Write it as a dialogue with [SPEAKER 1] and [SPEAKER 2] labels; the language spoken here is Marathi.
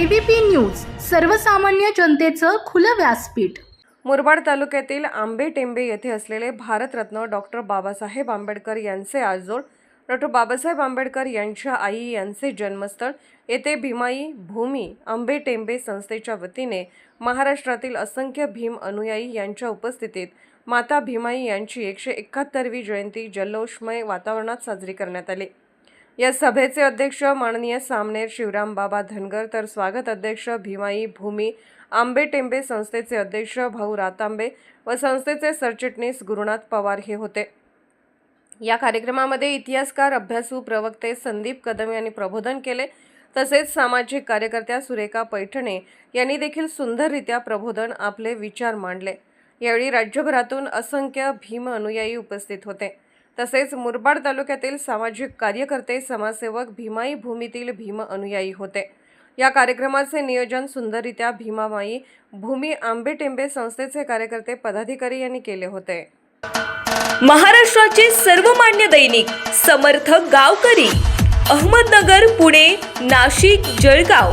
[SPEAKER 1] एबीपी न्यूज सर्वसामान्य जनतेचं खुलं व्यासपीठ.
[SPEAKER 2] मुरबाड तालुक्यातील आंबे टेंबे येथे असलेले भारतरत्न डॉक्टर बाबासाहेब आंबेडकर यांचे आजोळ डॉक्टर बाबासाहेब आंबेडकर यांच्या आई यांचे जन्मस्थळ येथे भीमाई भूमी आंबे टेंबे संस्थेच्या वतीने महाराष्ट्रातील असंख्य भीम अनुयायी यांच्या उपस्थितीत माता भीमाई यांची एकशे एकाहत्तरवी जयंती जल्लोषमय वातावरणात साजरी करण्यात आली. या सभेचे अध्यक्ष माननीय सामनेर शिवराम बाबा धनगर तर स्वागत अध्यक्ष भीमाई भूमी आंबे टेंबे संस्थेचे अध्यक्ष भाऊ रातांबे व संस्थेचे सरचिटणीस गुरुनाथ पवार हे होते. या कार्यक्रमामध्ये इतिहासकार अभ्यासू प्रवक्ते संदीप कदम यांनी प्रबोधन केले. तसेच सामाजिक कार्यकर्त्या सुरेखा पैठणे यांनी देखील सुंदररित्या प्रबोधन आपले विचार मांडले. यावेळी राज्यभरातून असंख्य भीम अनुयायी उपस्थित होते. तसेच मुरबाड तालुक्यातील सामाजिक कार्यकर्ते समाजसेवक भीमाई भूमीतील भीम अनुयायी होते. या कार्यक्रमाचे नियोजन सुंदररित्या भीमामाई भूमी आंबेटेंबे संस्थेचे कार्यकर्ते पदाधिकारी यांनी केले होते.
[SPEAKER 3] महाराष्ट्राचे सर्वमान्य दैनिक समर्थ गावकरी अहमदनगर पुणे नाशिक जळगाव